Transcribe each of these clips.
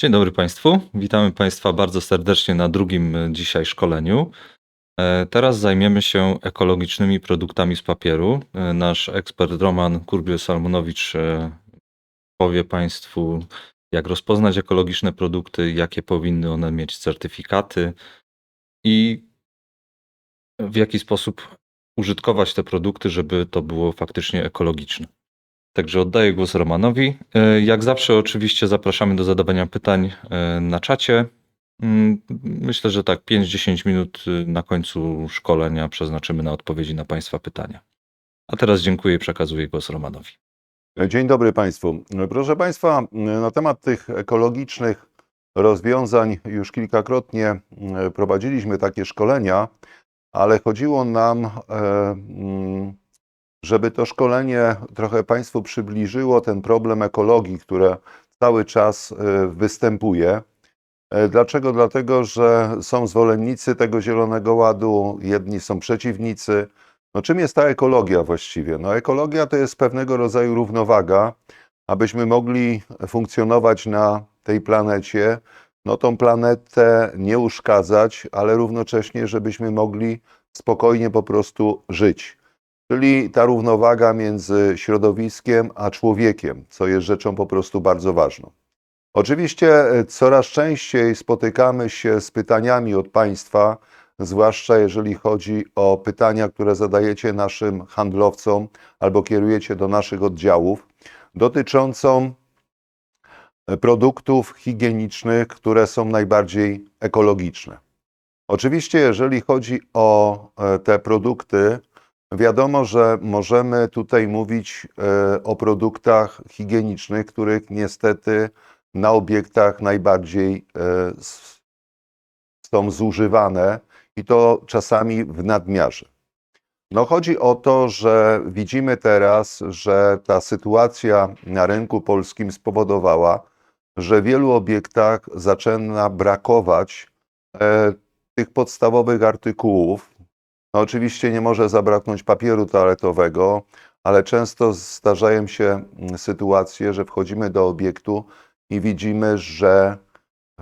Dzień dobry Państwu. Witamy Państwa bardzo serdecznie na drugim e, dzisiaj szkoleniu. E, Teraz zajmiemy się ekologicznymi produktami z papieru. E, Nasz ekspert Roman Kurbiel-Salmonowicz powie Państwu, jak rozpoznać ekologiczne produkty, jakie powinny one mieć certyfikaty i w jaki sposób użytkować te produkty, żeby to było faktycznie ekologiczne. Także oddaję głos Romanowi. E, Jak zawsze, oczywiście, zapraszamy do zadawania pytań e, na czacie. Mm, Myślę, że tak 5-10 minut y, na końcu szkolenia przeznaczymy na odpowiedzi na Państwa pytania. A teraz dziękuję i przekazuję głos Romanowi. Dzień dobry Państwu. Proszę Państwa, na temat tych ekologicznych rozwiązań już kilkakrotnie e, prowadziliśmy takie szkolenia, ale chodziło nam, e, mm, żeby to szkolenie trochę Państwu przybliżyło ten problem ekologii, które cały czas e, występuje. E, Dlaczego? Dlatego, że są zwolennicy tego Zielonego Ładu, jedni są przeciwnicy. No czym jest ta ekologia właściwie? No ekologia to jest pewnego rodzaju równowaga, abyśmy mogli funkcjonować na tej planecie, no tą planetę nie uszkadzać, ale równocześnie, żebyśmy mogli spokojnie po prostu żyć. Czyli ta równowaga między środowiskiem a człowiekiem, co jest rzeczą po prostu bardzo ważną. Oczywiście e, coraz częściej spotykamy się z pytaniami od Państwa, zwłaszcza jeżeli chodzi o pytania, które zadajecie naszym handlowcom albo kierujecie do naszych oddziałów, dotyczącą e, produktów higienicznych, które są najbardziej ekologiczne. Oczywiście, jeżeli chodzi o e, te produkty, wiadomo, że możemy tutaj mówić e, o produktach higienicznych, których niestety na obiektach najbardziej e, są zużywane i to czasami w nadmiarze. No chodzi o to, że widzimy teraz, że ta sytuacja na rynku polskim spowodowała, że w wielu obiektach zaczyna brakować e, tych podstawowych artykułów. No oczywiście nie może zabraknąć papieru toaletowego, ale często zdarzają się mm, sytuacje, że wchodzimy do obiektu i widzimy, że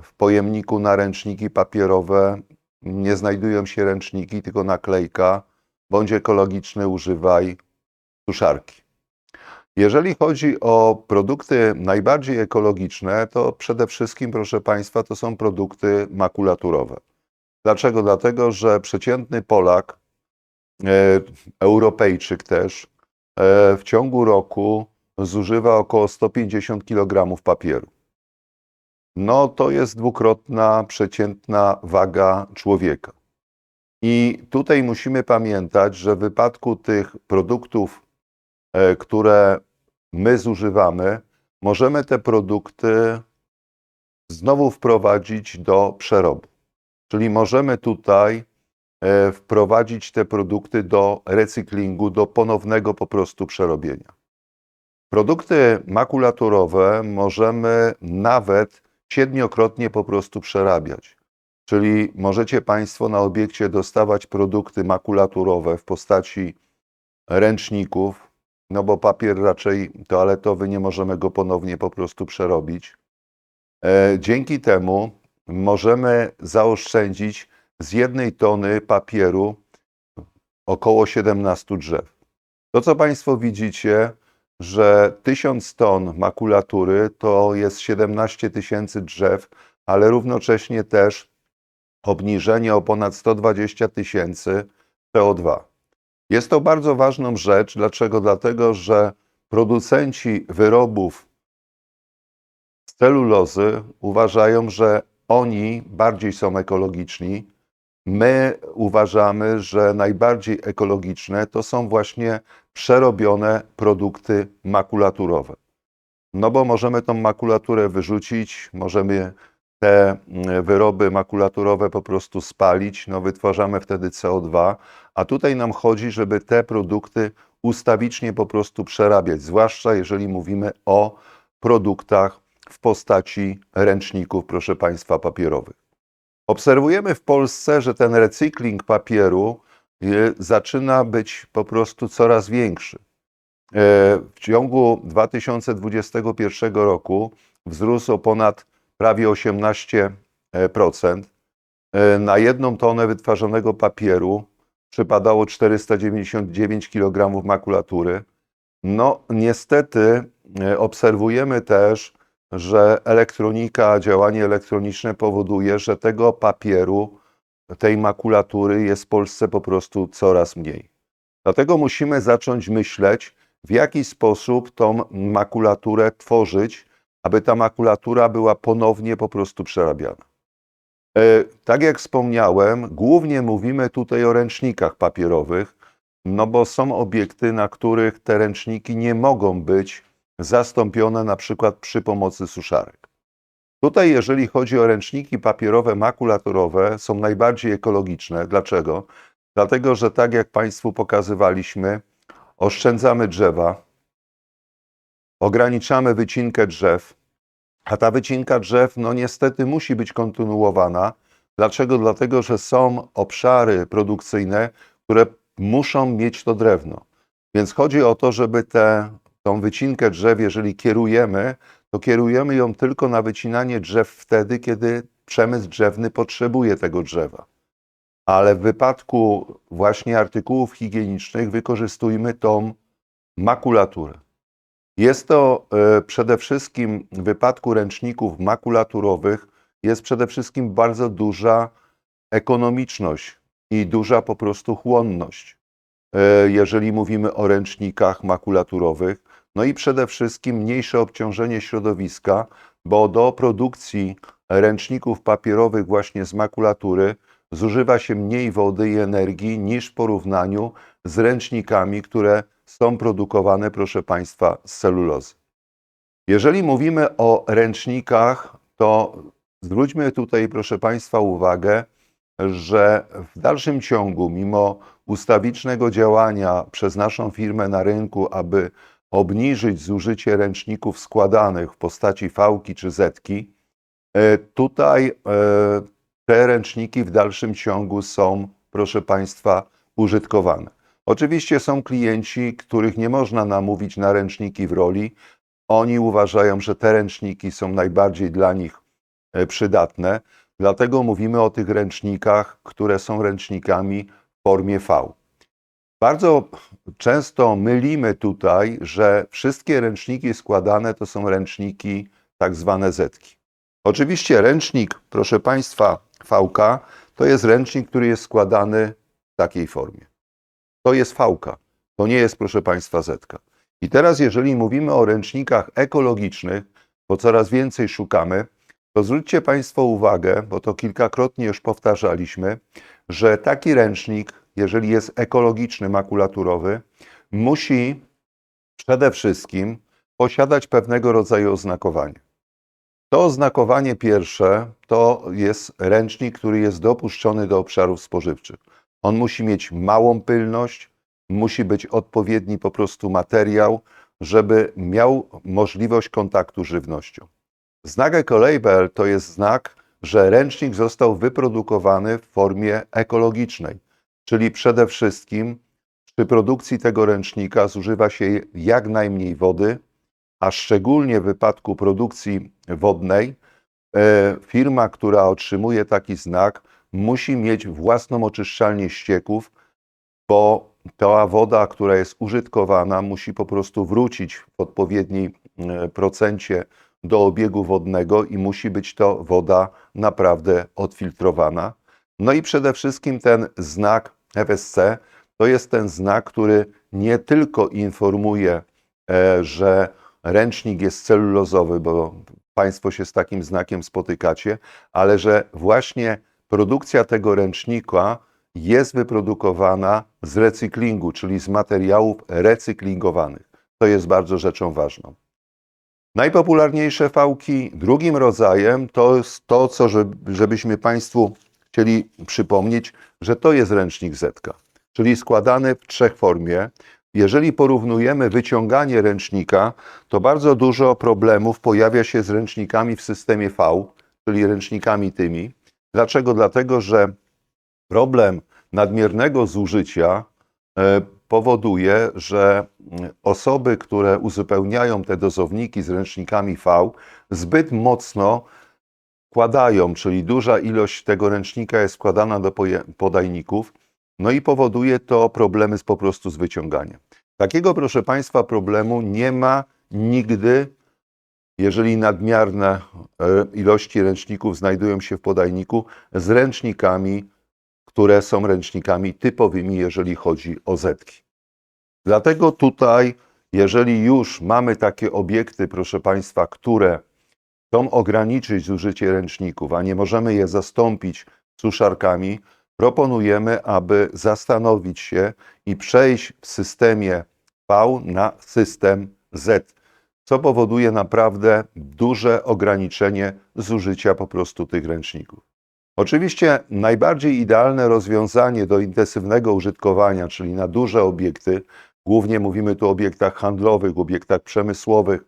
w pojemniku na ręczniki papierowe nie znajdują się ręczniki, tylko naklejka bądź ekologiczny używaj suszarki. Jeżeli chodzi o produkty najbardziej ekologiczne, to przede wszystkim, proszę Państwa, to są produkty makulaturowe. Dlaczego? Dlatego, że przeciętny Polak, Europejczyk też, e, w ciągu roku zużywa około 150 kg papieru. No to jest dwukrotna przeciętna waga człowieka. I tutaj musimy pamiętać, że w wypadku tych produktów, e, które my zużywamy, możemy te produkty znowu wprowadzić do przerobu. Czyli możemy tutaj e, wprowadzić te produkty do recyklingu, do ponownego po prostu przerobienia. Produkty makulaturowe możemy nawet siedmiokrotnie po prostu przerabiać. Czyli możecie Państwo na obiekcie dostawać produkty makulaturowe w postaci ręczników, no bo papier raczej toaletowy nie możemy go ponownie po prostu przerobić. E, Dzięki temu możemy zaoszczędzić z jednej tony papieru około 17 drzew. To, co Państwo widzicie, że 1000 ton makulatury to jest 17 tysięcy drzew, ale równocześnie też obniżenie o ponad 120 tysięcy CO2. Jest to bardzo ważną rzecz. Dlaczego? Dlatego, że producenci wyrobów z celulozy uważają, że oni bardziej są ekologiczni. My uważamy, że najbardziej ekologiczne to są właśnie przerobione produkty makulaturowe. No bo możemy tą makulaturę wyrzucić, możemy te mm, wyroby makulaturowe po prostu spalić, no wytwarzamy wtedy CO2, a tutaj nam chodzi, żeby te produkty ustawicznie po prostu przerabiać, zwłaszcza jeżeli mówimy o produktach w postaci ręczników, proszę Państwa, papierowych. Obserwujemy w Polsce, że ten recykling papieru y, zaczyna być po prostu coraz większy. E, W ciągu 2021 roku wzrósł o ponad prawie 18%. E, Na jedną tonę wytwarzanego papieru przypadało 499 kg makulatury. No, niestety e, obserwujemy też, że elektronika, działanie elektroniczne powoduje, że tego papieru, tej makulatury jest w Polsce po prostu coraz mniej. Dlatego musimy zacząć myśleć, w jaki sposób tą makulaturę tworzyć, aby ta makulatura była ponownie po prostu przerabiana. E, Tak jak wspomniałem, głównie mówimy tutaj o ręcznikach papierowych, no bo są obiekty, na których te ręczniki nie mogą być zastąpione na przykład przy pomocy suszarek. Tutaj, jeżeli chodzi o ręczniki papierowe makulaturowe, są najbardziej ekologiczne. Dlaczego? Dlatego, że tak jak Państwu pokazywaliśmy, oszczędzamy drzewa, ograniczamy wycinkę drzew, a ta wycinka drzew, no niestety, musi być kontynuowana. Dlaczego? Dlatego, że są obszary produkcyjne, które muszą mieć to drewno. Więc chodzi o to, żeby tę tą wycinkę drzew, jeżeli kierujemy, to kierujemy ją tylko na wycinanie drzew wtedy, kiedy przemysł drzewny potrzebuje tego drzewa. Ale w wypadku właśnie artykułów higienicznych wykorzystujmy tą makulaturę. Jest to e, przede wszystkim w wypadku ręczników makulaturowych jest przede wszystkim bardzo duża ekonomiczność i duża po prostu chłonność, jeżeli mówimy o ręcznikach makulaturowych. No i przede wszystkim mniejsze obciążenie środowiska, bo do produkcji ręczników papierowych właśnie z makulatury zużywa się mniej wody i energii niż w porównaniu z ręcznikami, które są produkowane, proszę Państwa, z celulozy. Jeżeli mówimy o ręcznikach, to zwróćmy tutaj, proszę Państwa, uwagę, że w dalszym ciągu, mimo ustawicznego działania przez naszą firmę na rynku, aby obniżyć zużycie ręczników składanych w postaci fałki czy zetki, e, tutaj e, te ręczniki w dalszym ciągu są, proszę Państwa, użytkowane. Oczywiście są klienci, których nie można namówić na ręczniki w roli. Oni uważają, że te ręczniki są najbardziej dla nich e, przydatne. Dlatego mówimy o tych ręcznikach, które są ręcznikami w formie V. Bardzo często mylimy tutaj, że wszystkie ręczniki składane to są ręczniki tak zwane zetki. Oczywiście ręcznik, proszę Państwa, VK to jest ręcznik, który jest składany w takiej formie. To jest VK, to nie jest, proszę Państwa, zetka. I teraz, jeżeli mówimy o ręcznikach ekologicznych, bo coraz więcej szukamy, to zwróćcie Państwo uwagę, bo to kilkakrotnie już powtarzaliśmy, że taki ręcznik, jeżeli jest ekologiczny, makulaturowy, musi przede wszystkim posiadać pewnego rodzaju oznakowanie. To oznakowanie pierwsze to jest ręcznik, który jest dopuszczony do obszarów spożywczych. On musi mieć małą pylność, musi być odpowiedni po prostu materiał, żeby miał możliwość kontaktu z żywnością. Znak Ecolabel to jest znak, że ręcznik został wyprodukowany w formie ekologicznej, czyli przede wszystkim przy produkcji tego ręcznika zużywa się jak najmniej wody, a szczególnie w wypadku produkcji wodnej, e, firma, która otrzymuje taki znak, musi mieć własną oczyszczalnię ścieków, bo ta woda, która jest użytkowana, musi po prostu wrócić w odpowiednim e, procencie do obiegu wodnego i musi być to woda naprawdę odfiltrowana. No i przede wszystkim ten znak FSC to jest ten znak, który nie tylko informuje, e, że ręcznik jest celulozowy, bo Państwo się z takim znakiem spotykacie, ale że właśnie produkcja tego ręcznika jest wyprodukowana z recyklingu, czyli z materiałów recyklingowanych. To jest bardzo rzeczą ważną. Najpopularniejsze fałki drugim rodzajem to jest to, co żeby- żebyśmy Państwu chcieli przypomnieć, że to jest ręcznik Zetka, czyli składany w trzech formie. Jeżeli porównujemy wyciąganie ręcznika, to bardzo dużo problemów pojawia się z ręcznikami w systemie V, czyli ręcznikami tymi. Dlaczego? Dlatego, że problem nadmiernego zużycia e, powoduje, że mm, osoby, które uzupełniają te dozowniki z ręcznikami V, zbyt mocno składają, czyli duża ilość tego ręcznika jest składana do podajników, no i powoduje to problemy z, po prostu z wyciąganiem. Takiego, proszę Państwa, problemu nie ma nigdy, jeżeli nadmierne e, ilości ręczników znajdują się w podajniku, z ręcznikami, które są ręcznikami typowymi, jeżeli chodzi o zetki. Dlatego tutaj, jeżeli już mamy takie obiekty, proszę Państwa, które chcą ograniczyć zużycie ręczników, a nie możemy je zastąpić suszarkami, proponujemy, aby zastanowić się i przejść w systemie V na system Z, co powoduje naprawdę duże ograniczenie zużycia po prostu tych ręczników. Oczywiście najbardziej idealne rozwiązanie do intensywnego użytkowania, czyli na duże obiekty, głównie mówimy tu o obiektach handlowych, obiektach przemysłowych,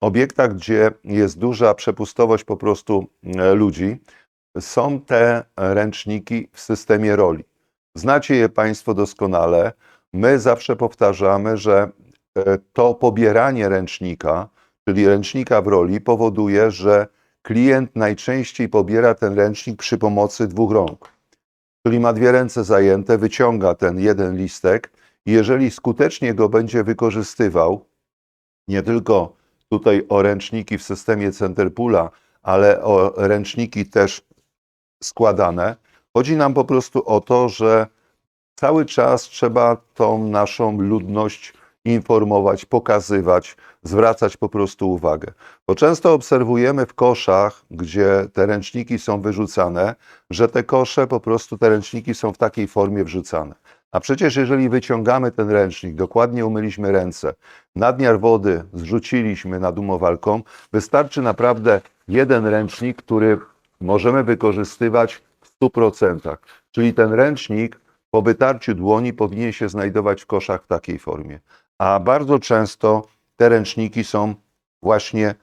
obiektach, gdzie jest duża przepustowość po prostu e, ludzi, są te ręczniki w systemie roli. Znacie je Państwo doskonale. My zawsze powtarzamy, że e, to pobieranie ręcznika, czyli ręcznika w roli, powoduje, że klient najczęściej pobiera ten ręcznik przy pomocy dwóch rąk. Czyli ma dwie ręce zajęte, wyciąga ten jeden listek i jeżeli skutecznie go będzie wykorzystywał, nie tylko tutaj o ręczniki w systemie Centerpoola, ale o ręczniki też składane. Chodzi nam po prostu o to, że cały czas trzeba tą naszą ludność informować, pokazywać, zwracać po prostu uwagę. Bo często obserwujemy w koszach, gdzie te ręczniki są wyrzucane, że te kosze po prostu te ręczniki są w takiej formie wrzucane. A przecież jeżeli wyciągamy ten ręcznik, dokładnie umyliśmy ręce, nadmiar wody zrzuciliśmy nad umywalką, wystarczy naprawdę jeden ręcznik, który możemy wykorzystywać w 100%. Czyli ten ręcznik po wytarciu dłoni powinien się znajdować w koszach w takiej formie. A bardzo często te ręczniki są właśnie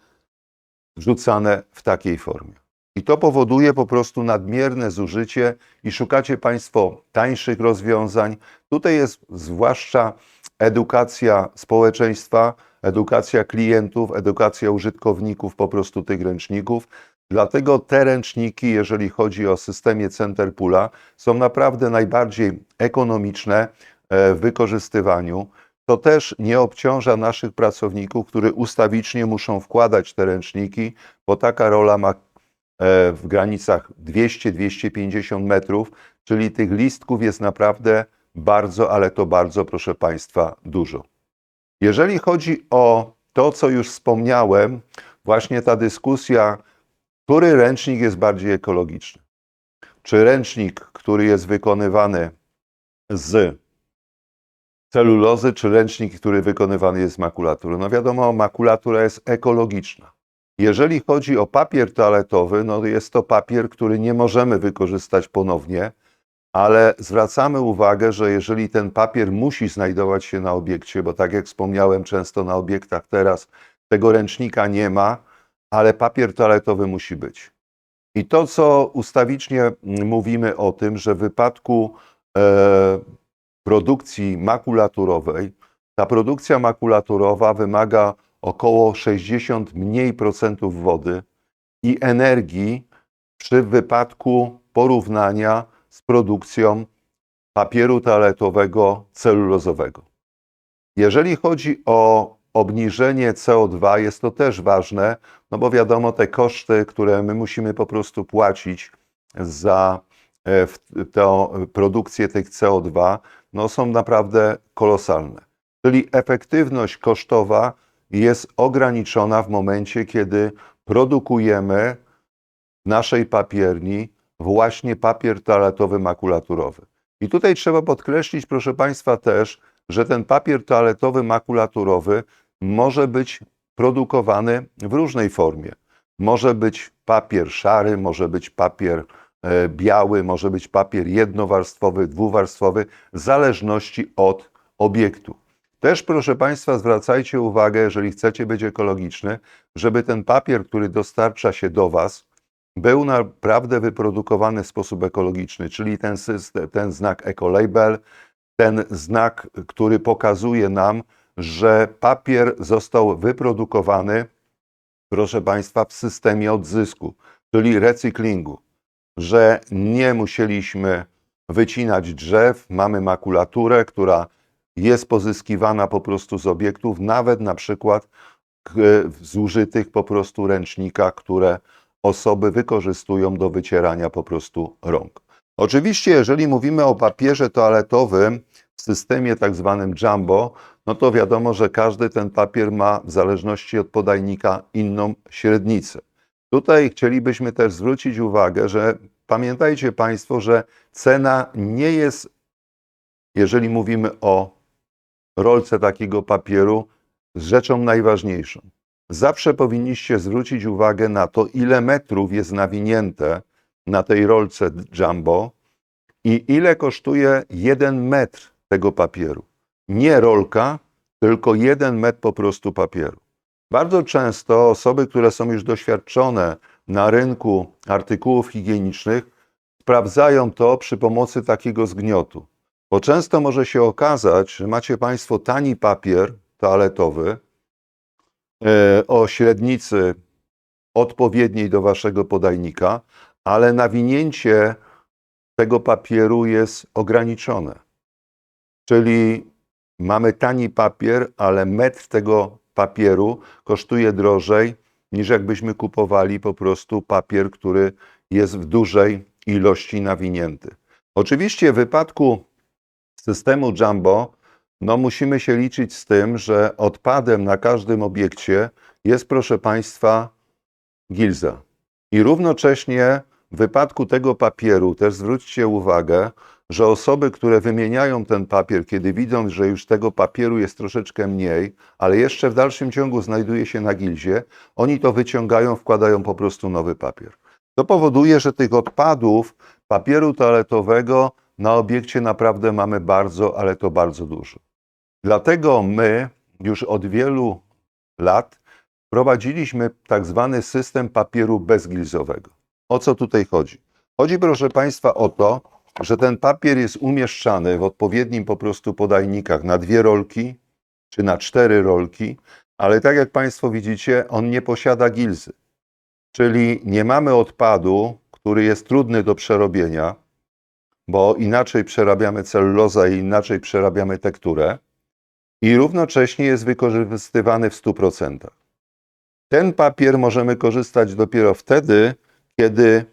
wrzucane w takiej formie. I to powoduje po prostu nadmierne zużycie i szukacie Państwo tańszych rozwiązań. Tutaj jest zwłaszcza edukacja społeczeństwa, edukacja klientów, edukacja użytkowników po prostu tych ręczników. Dlatego te ręczniki, jeżeli chodzi o systemie Centerpoola, są naprawdę najbardziej ekonomiczne e, w wykorzystywaniu. To też nie obciąża naszych pracowników, którzy ustawicznie muszą wkładać te ręczniki, bo taka rola ma e, w granicach 200-250 metrów, czyli tych listków jest naprawdę bardzo, ale to bardzo, proszę Państwa, dużo. Jeżeli chodzi o to, co już wspomniałem, właśnie ta dyskusja, który ręcznik jest bardziej ekologiczny? Czy ręcznik, który jest wykonywany z celulozy, czy ręcznik, który wykonywany jest z makulatury? No wiadomo, makulatura jest ekologiczna. Jeżeli chodzi o papier toaletowy, no jest to papier, który nie możemy wykorzystać ponownie, ale zwracamy uwagę, że jeżeli ten papier musi znajdować się na obiekcie, bo tak jak wspomniałem, często na obiektach teraz tego ręcznika nie ma, ale papier toaletowy musi być. I to, co ustawicznie mm, mówimy o tym, że w wypadku e, produkcji makulaturowej, ta produkcja makulaturowa wymaga około 60 mniej procentów wody i energii przy wypadku porównania z produkcją papieru toaletowego celulozowego. Jeżeli chodzi o obniżenie CO2, jest to też ważne, no bo wiadomo, te koszty, które my musimy po prostu płacić za e, tę produkcję tych CO2, no są naprawdę kolosalne. Czyli efektywność kosztowa jest ograniczona w momencie, kiedy produkujemy w naszej papierni właśnie papier toaletowy makulaturowy. I tutaj trzeba podkreślić, proszę Państwa, też, że ten papier toaletowy makulaturowy może być produkowany w różnej formie. Może być papier szary, może być papier biały, może być papier jednowarstwowy, dwuwarstwowy, w zależności od obiektu. Też, proszę Państwa, zwracajcie uwagę, jeżeli chcecie być ekologiczny, żeby ten papier, który dostarcza się do Was, był naprawdę wyprodukowany w sposób ekologiczny, czyli ten, system, ten znak Ecolabel, ten znak, który pokazuje nam, że papier został wyprodukowany, proszę Państwa, w systemie odzysku. czyli recyklingu, że nie musieliśmy wycinać drzew, mamy makulaturę, która jest pozyskiwana po prostu z obiektów, nawet na przykład w zużytych po prostu ręcznikach, które osoby wykorzystują do wycierania po prostu rąk. Oczywiście, jeżeli mówimy o papierze toaletowym w systemie tak zwanym jumbo, no to wiadomo, że każdy ten papier ma w zależności od podajnika inną średnicę. Tutaj chcielibyśmy też zwrócić uwagę, że pamiętajcie Państwo, że cena nie jest, jeżeli mówimy o rolce takiego papieru, rzeczą najważniejszą. Zawsze powinniście zwrócić uwagę na to, ile metrów jest nawinięte na tej rolce jumbo i ile kosztuje jeden metr tego papieru. Nie rolka, tylko jeden metr po prostu papieru. Bardzo często osoby, które są już doświadczone na rynku artykułów higienicznych, sprawdzają to przy pomocy takiego zgniotu. Bo często może się okazać, że macie Państwo tani papier toaletowy e, o średnicy odpowiedniej do Waszego podajnika, ale nawinięcie tego papieru jest ograniczone. Czyli mamy tani papier, ale metr tego papieru kosztuje drożej niż jakbyśmy kupowali po prostu papier, który jest w dużej ilości nawinięty. Oczywiście w wypadku systemu Jumbo no musimy się liczyć z tym, że odpadem na każdym obiekcie jest, proszę Państwa, gilza. I równocześnie w wypadku tego papieru też zwróćcie uwagę, że osoby, które wymieniają ten papier, kiedy widzą, że już tego papieru jest troszeczkę mniej, ale jeszcze w dalszym ciągu znajduje się na gilzie, oni to wyciągają, wkładają po prostu nowy papier. To powoduje, że tych odpadów papieru toaletowego na obiekcie naprawdę mamy bardzo, ale to bardzo dużo. Dlatego my już od wielu lat wprowadziliśmy tak zwany system papieru bezgilzowego. O co tutaj chodzi? Chodzi, proszę Państwa, o to, że ten papier jest umieszczany w odpowiednim po prostu podajnikach na dwie rolki czy na cztery rolki, ale tak jak Państwo widzicie, on nie posiada gilzy. Czyli nie mamy odpadu, który jest trudny do przerobienia, bo inaczej przerabiamy cellulozę i inaczej przerabiamy tekturę i równocześnie jest wykorzystywany w 100%. Ten papier możemy korzystać dopiero wtedy, kiedy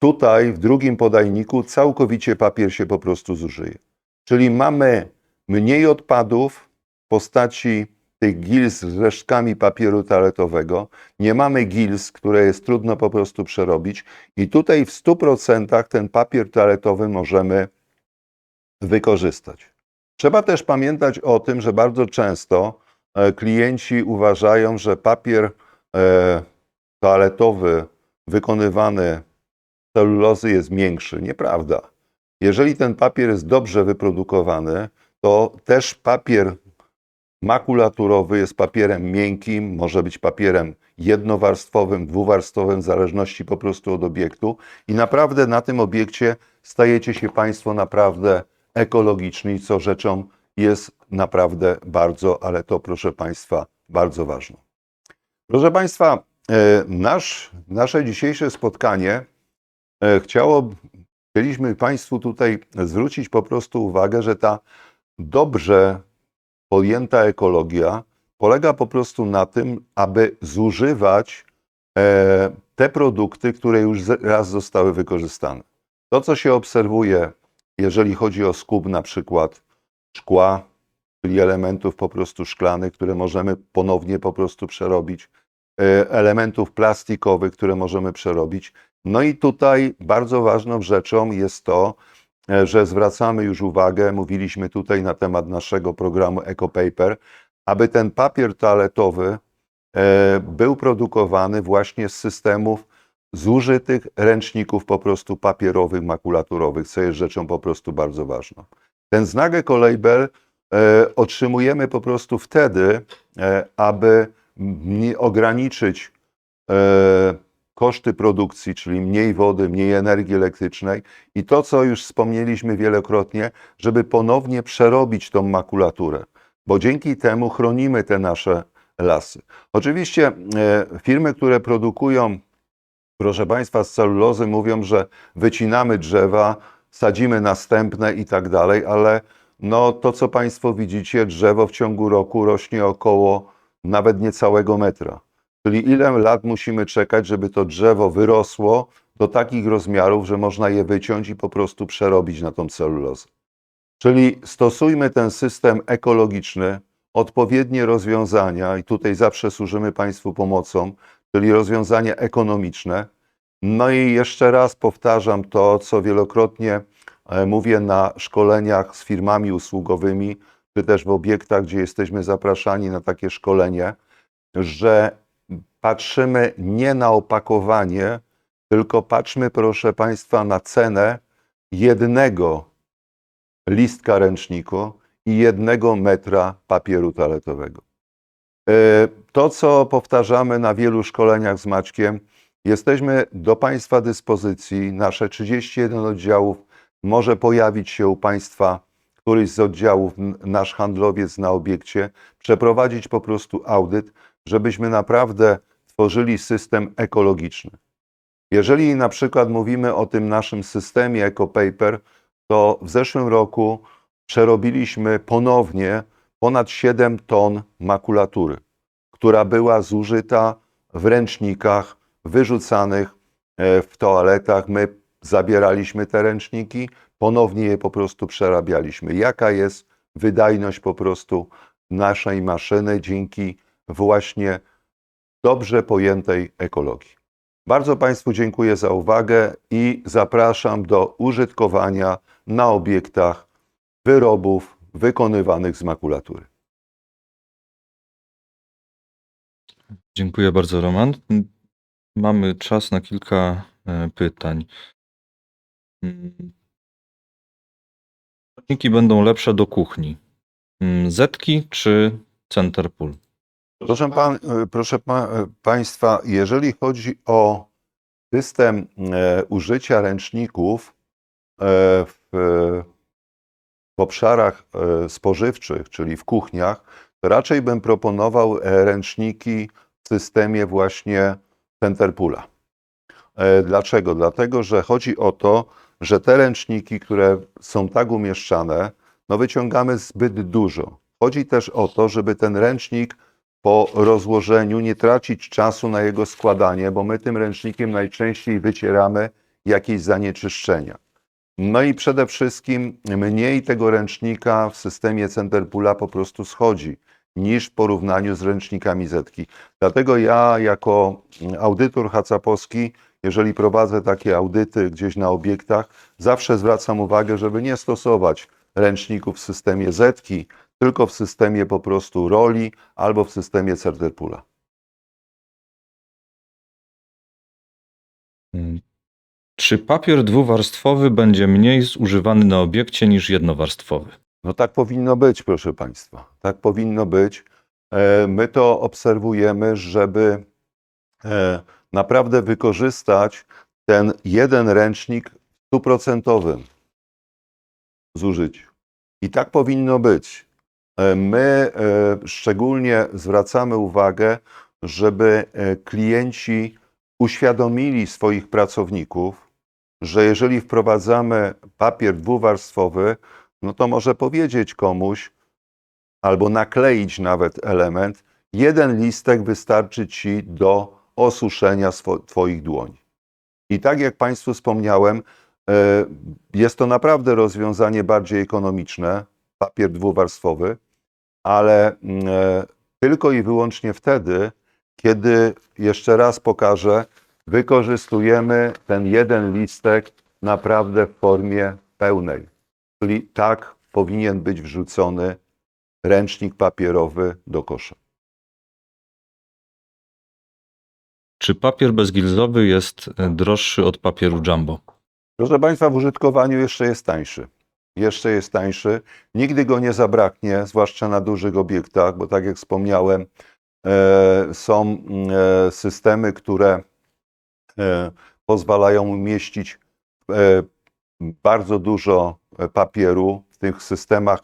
tutaj w drugim podajniku całkowicie papier się po prostu zużyje. Czyli mamy mniej odpadów w postaci tych gils z resztkami papieru toaletowego, nie mamy gils, które jest trudno po prostu przerobić i tutaj w 100% ten papier toaletowy możemy wykorzystać. Trzeba też pamiętać o tym, że bardzo często e, klienci uważają, że papier e, toaletowy wykonywany celulozy jest miększy. Nieprawda. Jeżeli ten papier jest dobrze wyprodukowany, to też papier makulaturowy jest papierem miękkim, może być papierem jednowarstwowym, dwuwarstwowym, w zależności po prostu od obiektu. I naprawdę na tym obiekcie stajecie się Państwo naprawdę ekologiczni, co rzeczą jest naprawdę bardzo, ale to proszę Państwa, bardzo ważne. Proszę Państwa, e, nasz, nasze dzisiejsze spotkanie chciało, chcieliśmy Państwu tutaj zwrócić po prostu uwagę, że ta dobrze pojęta ekologia polega po prostu na tym, aby zużywać e, te produkty, które już raz zostały wykorzystane. To, co się obserwuje, jeżeli chodzi o skup na przykład szkła, czyli elementów po prostu szklanych, które możemy ponownie po prostu przerobić, e, elementów plastikowych, które możemy przerobić. No i tutaj bardzo ważną rzeczą jest to, e, że zwracamy już uwagę, mówiliśmy tutaj na temat naszego programu EcoPaper, aby ten papier toaletowy e, był produkowany właśnie z systemów zużytych ręczników po prostu papierowych, makulaturowych, co jest rzeczą po prostu bardzo ważną. Ten znak Ecolabel e, otrzymujemy po prostu wtedy, aby ograniczyć koszty produkcji, czyli mniej wody, mniej energii elektrycznej i to, co już wspomnieliśmy wielokrotnie, żeby ponownie przerobić tą makulaturę, bo dzięki temu chronimy te nasze lasy. Oczywiście e, firmy, które produkują Proszę Państwa, z celulozy mówią, że wycinamy drzewa, sadzimy następne i tak dalej, ale no to, co Państwo widzicie, drzewo w ciągu roku rośnie około nawet niecałego metra. Czyli ile lat musimy czekać, żeby to drzewo wyrosło do takich rozmiarów, że można je wyciąć i po prostu przerobić na tą celulozę. Czyli stosujmy ten system ekologiczny, odpowiednie rozwiązania, i tutaj zawsze służymy Państwu pomocą, czyli rozwiązania ekonomiczne. No i jeszcze raz powtarzam to, co wielokrotnie e, mówię na szkoleniach z firmami usługowymi, czy też w obiektach, gdzie jesteśmy zapraszani na takie szkolenie, że patrzymy nie na opakowanie, tylko patrzmy, proszę Państwa, na cenę jednego listka ręczniku i jednego metra papieru toaletowego. E, To, co powtarzamy na wielu szkoleniach z Maćkiem, jesteśmy do Państwa dyspozycji. Nasze 31 oddziałów może pojawić się u Państwa któryś z oddziałów, nasz handlowiec na obiekcie, przeprowadzić po prostu audyt, żebyśmy naprawdę tworzyli system ekologiczny. Jeżeli na przykład mówimy o tym naszym systemie EcoPaper, to w zeszłym roku przerobiliśmy ponownie ponad 7 ton makulatury, która była zużyta w ręcznikach wyrzucanych e, w toaletach. My zabieraliśmy te ręczniki, ponownie je po prostu przerabialiśmy. Jaka jest wydajność po prostu naszej maszyny dzięki właśnie dobrze pojętej ekologii. Bardzo Państwu dziękuję za uwagę i zapraszam do użytkowania na obiektach wyrobów wykonywanych z makulatury. Dziękuję bardzo, Roman. Mamy czas na kilka e, pytań. Składniki będą lepsze do kuchni. Mm, Zetki czy Centerpool? Proszę, pan, proszę pa, Państwa, jeżeli chodzi o system e, użycia ręczników e, w, w obszarach e, spożywczych, czyli w kuchniach, to raczej bym proponował ręczniki w systemie właśnie Centerpoola. E, Dlaczego? Dlatego, że chodzi o to, że te ręczniki, które są tak umieszczane, no wyciągamy zbyt dużo. Chodzi też o to, żeby ten ręcznik po rozłożeniu nie tracić czasu na jego składanie, bo my tym ręcznikiem najczęściej wycieramy jakieś zanieczyszczenia. No i przede wszystkim mniej tego ręcznika w systemie Centerpoola po prostu schodzi niż w porównaniu z ręcznikami Zetki. Dlatego ja jako audytor hacapowski, jeżeli prowadzę takie audyty gdzieś na obiektach, zawsze zwracam uwagę, żeby nie stosować ręczników w systemie Zetki, tylko w systemie po prostu roli albo w systemie Centerpoola. Mm. Czy papier dwuwarstwowy będzie mniej zużywany na obiekcie niż jednowarstwowy? No tak powinno być, proszę Państwa. Tak powinno być. E, My to obserwujemy, żeby e, naprawdę wykorzystać ten jeden ręcznik w stuprocentowym zużyciu. I tak powinno być. E, My e, szczególnie zwracamy uwagę, żeby e, klienci uświadomili swoich pracowników, że jeżeli wprowadzamy papier dwuwarstwowy, no to może powiedzieć komuś, albo nakleić nawet element, jeden listek wystarczy ci do osuszenia Twoich dłoni. I tak jak Państwu wspomniałem, jest to naprawdę rozwiązanie bardziej ekonomiczne, papier dwuwarstwowy, ale mm, e, tylko i wyłącznie wtedy, kiedy, jeszcze raz pokażę, wykorzystujemy ten jeden listek naprawdę w formie pełnej. Czyli tak powinien być wrzucony ręcznik papierowy do kosza. Czy papier bezgilzowy jest droższy od papieru jumbo? Proszę Państwa, w użytkowaniu jeszcze jest tańszy. Jeszcze jest tańszy. Nigdy go nie zabraknie, zwłaszcza na dużych obiektach, bo tak jak wspomniałem, e, są e, systemy, które e, pozwalają umieścić bardzo dużo papieru w tych systemach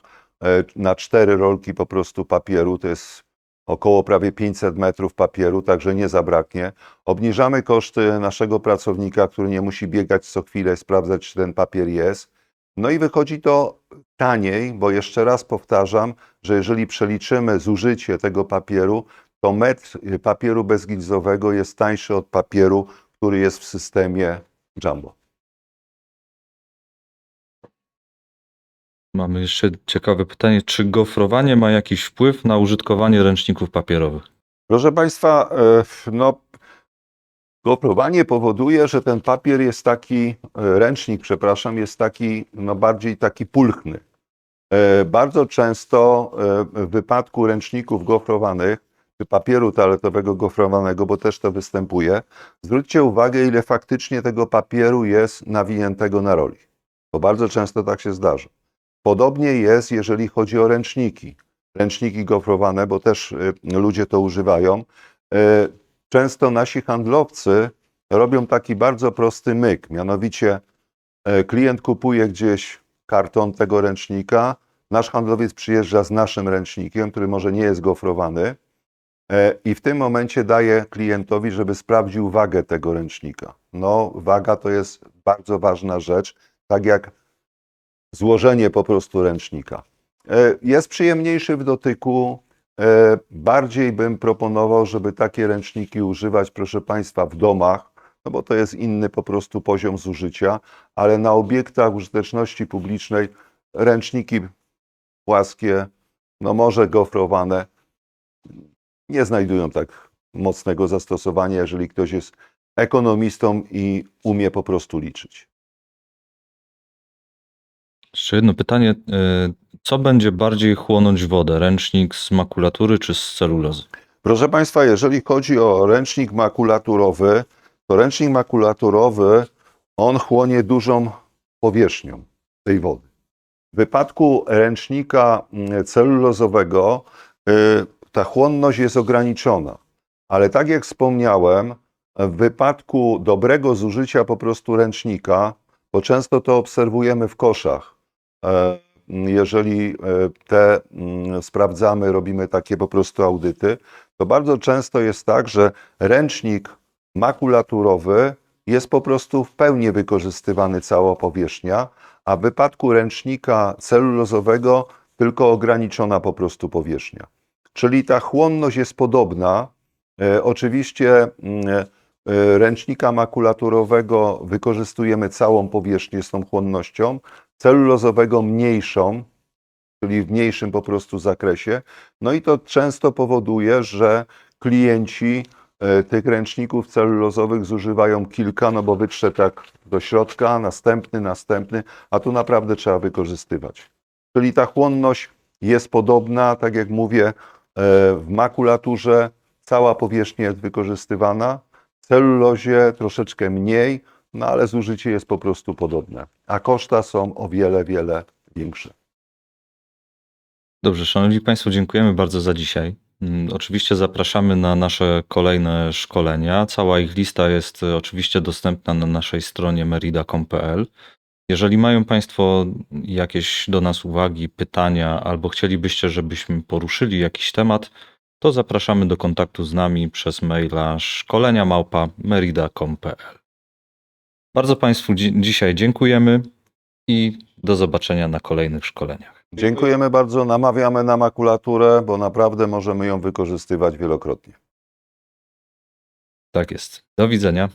na cztery rolki po prostu papieru. To jest około prawie 500 metrów papieru, także nie zabraknie. Obniżamy koszty naszego pracownika, który nie musi biegać co chwilę, sprawdzać, czy ten papier jest. No i wychodzi to taniej, bo jeszcze raz powtarzam, że jeżeli przeliczymy zużycie tego papieru, to metr papieru bezgilzowego jest tańszy od papieru, który jest w systemie Jumbo. Mamy jeszcze ciekawe pytanie, czy gofrowanie ma jakiś wpływ na użytkowanie ręczników papierowych? Proszę Państwa, e, no, gofrowanie powoduje, że ten papier jest taki, e, ręcznik, przepraszam, jest taki, no bardziej taki pulchny. E, Bardzo często e, w wypadku ręczników gofrowanych, czy papieru toaletowego gofrowanego, bo też to występuje, zwróćcie uwagę, ile faktycznie tego papieru jest nawiniętego na roli, bo bardzo często tak się zdarza. Podobnie jest, jeżeli chodzi o ręczniki. Ręczniki gofrowane, bo też ludzie to używają. Często nasi handlowcy robią taki bardzo prosty myk, mianowicie y, klient kupuje gdzieś karton tego ręcznika, nasz handlowiec przyjeżdża z naszym ręcznikiem, który może nie jest gofrowany e, i w tym momencie daje klientowi, żeby sprawdził wagę tego ręcznika. No, waga to jest bardzo ważna rzecz, tak jak złożenie po prostu ręcznika. E, Jest przyjemniejszy w dotyku. E, Bardziej bym proponował, żeby takie ręczniki używać, proszę Państwa, w domach, no bo to jest inny po prostu poziom zużycia, ale na obiektach użyteczności publicznej ręczniki płaskie, no może gofrowane, nie znajdują tak mocnego zastosowania, jeżeli ktoś jest ekonomistą i umie po prostu liczyć. Jeszcze jedno pytanie, y, co będzie bardziej chłonąć wodę, ręcznik z makulatury czy z celulozy? Proszę Państwa, jeżeli chodzi o ręcznik makulaturowy, to ręcznik makulaturowy, on chłonie dużą powierzchnią tej wody. W wypadku ręcznika mm, celulozowego y, ta chłonność jest ograniczona, ale tak jak wspomniałem, w wypadku dobrego zużycia po prostu ręcznika, bo często to obserwujemy w koszach, jeżeli e, te mm, sprawdzamy, robimy takie po prostu audyty, to bardzo często jest tak, że ręcznik makulaturowy jest po prostu w pełni wykorzystywany cała powierzchnia, a w wypadku ręcznika celulozowego tylko ograniczona po prostu powierzchnia. Czyli ta chłonność jest podobna. E, Oczywiście mm, e, ręcznika makulaturowego wykorzystujemy całą powierzchnię z tą chłonnością, celulozowego mniejszą, czyli w mniejszym po prostu zakresie. No i to często powoduje, że klienci e, tych ręczników celulozowych zużywają kilka, no bo wytrze tak do środka, następny, następny, a tu naprawdę trzeba wykorzystywać. Czyli ta chłonność jest podobna, tak jak mówię, e, w makulaturze cała powierzchnia jest wykorzystywana, w celulozie troszeczkę mniej, no ale zużycie jest po prostu podobne, a koszta są o wiele, wiele większe. Dobrze, Szanowni Państwo, dziękujemy bardzo za dzisiaj. Mm, Oczywiście zapraszamy na nasze kolejne szkolenia. Cała ich lista jest y, oczywiście dostępna na naszej stronie merida.com.pl. Jeżeli mają Państwo jakieś do nas uwagi, pytania, albo chcielibyście, żebyśmy poruszyli jakiś temat, to zapraszamy do kontaktu z nami przez maila szkolenia małpa merida.com.pl. Bardzo Państwu dzi- dzisiaj dziękujemy i do zobaczenia na kolejnych szkoleniach. Dziękujemy bardzo, namawiamy na makulaturę, bo naprawdę możemy ją wykorzystywać wielokrotnie. Tak jest. Do widzenia.